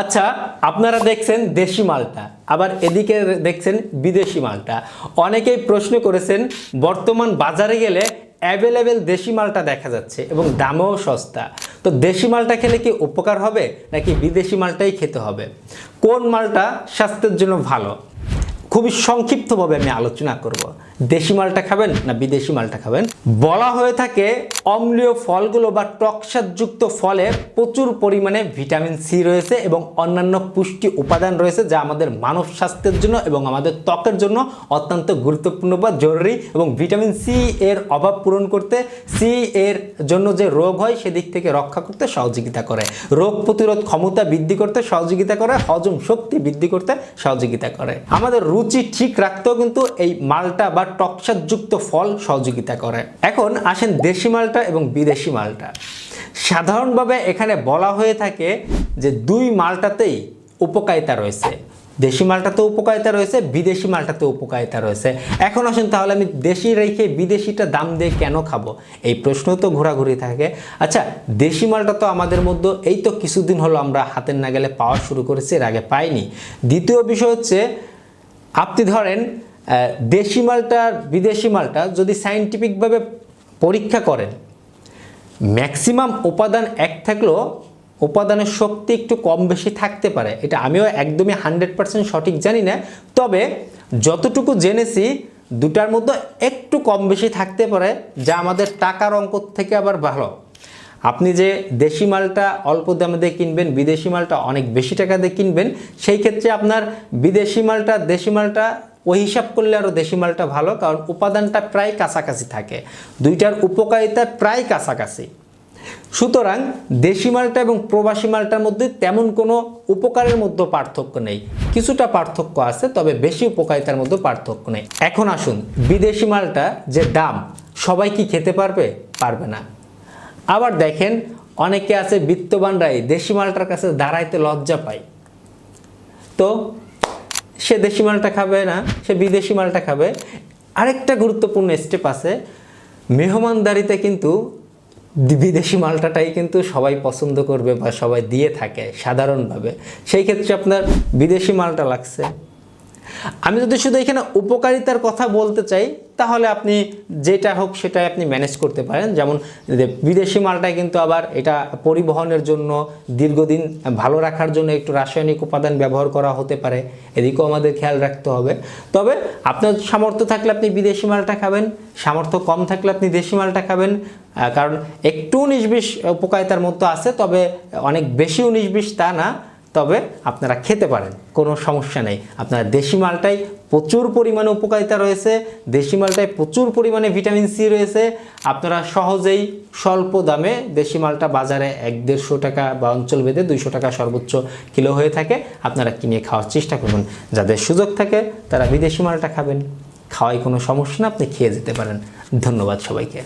আচ্ছা আপনারা দেখছেন দেশি মালটা, আবার এদিকে দেখছেন বিদেশি মালটা। অনেকেই প্রশ্ন করেছেন, বর্তমান বাজারে গেলে অ্যাভেলেবেল দেশি মালটা দেখা যাচ্ছে এবং দামেও সস্তা। তো দেশি মালটা খেলে কি উপকার হবে, নাকি বিদেশি মালটাই খেতে হবে? কোন মালটা স্বাস্থ্যের জন্য ভালো? খুবই সংক্ষিপ্তভাবে আমি আলোচনা করব। দেশি মালটা খাবেন না বিদেশি মালটা খাবেন? বলা হয়ে থাকে অম্লীয় ফলগুলো বা টকসাদযুক্ত ফলে প্রচুর পরিমাণে ভিটামিন সি রয়েছে এবং অন্যান্য পুষ্টি উপাদান রয়েছে যা আমাদের মানব স্বাস্থ্যের জন্য এবং আমাদের ত্বকের জন্য অত্যন্ত গুরুত্বপূর্ণ বা জরুরি এবং ভিটামিন সি এর অভাব পূরণ করতে সি এর জন্য যে রোগ হয় সেদিক থেকে রক্ষা করতে সহযোগিতা করে। রোগ প্রতিরোধ ক্ষমতা বৃদ্ধি করতে সহযোগিতা করে, হজম শক্তি বৃদ্ধি করতে সহযোগিতা করে। আমাদের রুচি ঠিক রাখতেও কিন্তু এই মালটা বা টকসাদযুক্ত ফল সহযোগিতা করে। এখন আসেন দেশি মালটা এবং বিদেশি মালটা। সাধারণভাবে এখানে বলা হয়ে থাকে যে দুই মালটাতেই উপকারিতা রয়েছে। দেশি মালটাতে উপকারিতা রয়েছে, বিদেশি মালটাতে উপকারিতা রয়েছে। এখন আসুন তাহলে আমি দেশি রেখে বিদেশিটা দাম দিয়ে কেন খাব? এই প্রশ্ন তো ঘোরাঘুরি থাকে। আচ্ছা দেশি মালটা তো আমাদের মধ্যে এই তো কিছুদিন হলো আমরা হাতের নাগালে পাওয়া শুরু করেছি, এর আগে পাইনি। দ্বিতীয় বিষয় হচ্ছে, আপনি ধরেন দেশি মালটা, বিদেশি মালটা যদি সাইন্টিফিকভাবে পরীক্ষা করেন ম্যাক্সিমাম উপাদান এক থাকলেও উপাদানের শক্তি একটু কম বেশি থাকতে পারে। এটা আমিও একদমই হান্ড্রেড পার্সেন্ট সঠিক জানি না। তবে যতটুকু জেনেছি, দুটার মধ্যে একটু কম বেশি থাকতে পারে, যা আমাদের টাকার অঙ্ক থেকে আবার ভালো। আপনি যে দেশি মালটা অল্প দামে দিয়ে কিনবেন, বিদেশি মালটা অনেক বেশি টাকা দিয়ে কিনবেন, সেই ক্ষেত্রে আপনার বিদেশি মালটা, দেশি মালটা ওই হিসাব করলে আরও দেশি মালটা ভালো, কারণ উপাদানটা প্রায় কাছাকাছি থাকে। দুইটার উপকারিতা প্রায় কাছাকাছি। সুতরাং দেশি মালটা এবং প্রবাসী মালটার মধ্যে তেমন কোনো উপকারের মধ্যে পার্থক্য নেই। কিছুটা পার্থক্য আছে, তবে বেশি উপকারিতার মধ্যে পার্থক্য নেই। এখন আসুন বিদেশি মালটা যে দাম, সবাই কি খেতে পারবে? পারবে না। আবার দেখেন, অনেকে আছে বিত্তবানরাই দেশি মালটার কাছে দাঁড়াইতে লজ্জা পায়। তো সে দেশি মালটা খাবে না, সে বিদেশি মালটা খাবে। আরেকটা গুরুত্বপূর্ণ স্টেপ আছে, মেহমানদারিতে কিন্তু বিদেশি মালটাটাই কিন্তু সবাই পছন্দ করবে বা সবাই দিয়ে থাকে সাধারণভাবে। সেই ক্ষেত্রে আপনার বিদেশি মালটা লাগছে। আমি যদি শুধু এখানে উপকারিতার কথা বলতে চাই তাহলে আপনি যেটা হোক সেটাই আপনি ম্যানেজ করতে পারেন। যেমন বিদেশি মালটায় কিন্তু আবার এটা পরিবহনের জন্য দীর্ঘদিন ভালো রাখার জন্য একটু রাসায়নিক উপাদান ব্যবহার করা হতে পারে। এদিকেও আমাদের খেয়াল রাখতে হবে। তবে আপনার সামর্থ্য থাকলে আপনি বিদেশি মালটা খাবেন, সামর্থ্য কম থাকলে আপনি দেশি মালটা খাবেন। কারণ একটু উনিশ বিশ উপকারিতার মধ্যে আছে, তবে অনেক বেশি উনিশ বিশ তা না। তবে আপনারা খেতে পারেন, কোনো সমস্যা নেই। আপনার দেশি মালটাই প্রচুর পরিমাণে উপকারিতা রয়েছে, দেশি মালটায় প্রচুর পরিমাণে ভিটামিন সি রয়েছে। আপনারা সহজেই স্বল্প দামে দেশি মালটা বাজারে এক দেড়শো টাকা বা অঞ্চল ভেদে দুইশো টাকা সর্বোচ্চ কিলো হয়ে থাকে, আপনারা কিনে খাওয়ার চেষ্টা করবেন যাদের সুযোগ থাকে, তারা বিদেশি মালটা খাবেন। খাওয়াই কোনো সমস্যা না, আপনি খেয়ে যেতে পারেন। ধন্যবাদ সবাইকে।